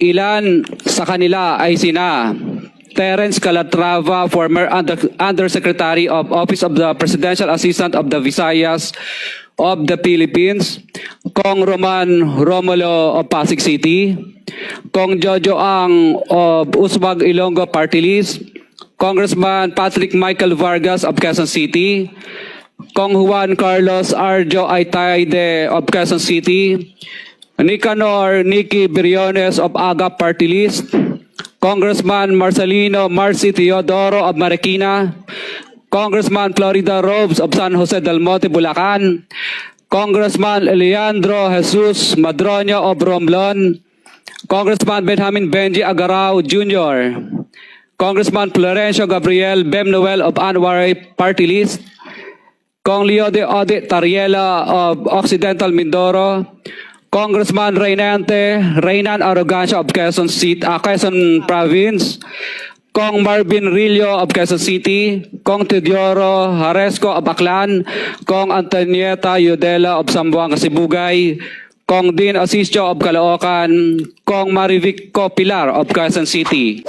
Ilan sa kanila ay sina Terence Calatrava, former Under- Undersecretary of Office of the Presidential Assistant of the Visayas of the Philippines, Kong Roman Romulo of Pasig City, Kong Jojo Ang of Uswag Ilonggo Party List, Congressman Patrick Michael Vargas of Quezon City, Kong Juan Carlos Arjo Aitaide of Quezon City, Nicanor Nicky Briones of Aga Party List, Congressman Marcelino Marcy Teodoro of Marikina, Congressman Florida Robes of San Jose del Monte, Bulacan, Congressman Leandro Jesus Madroño of Romblon, Congressman Benjamin Benji Agarao Jr., Congressman Florencio Gabriel Bem Noel of Anwar Party List, Kong Leo de Ode Tariela of Occidental Mindoro, Congressman Reynante Reynan Arrogancia of Quezon City, ah, Quezon Province, Kong Marvin Rillo of Quezon City, Kong Teodoro Haresco of Aklan, Kong Antonieta Yudela of Sambuanga Sibugay, Kong Dean Asisio of Caloocan, Kong Marivic Pilar of Quezon City.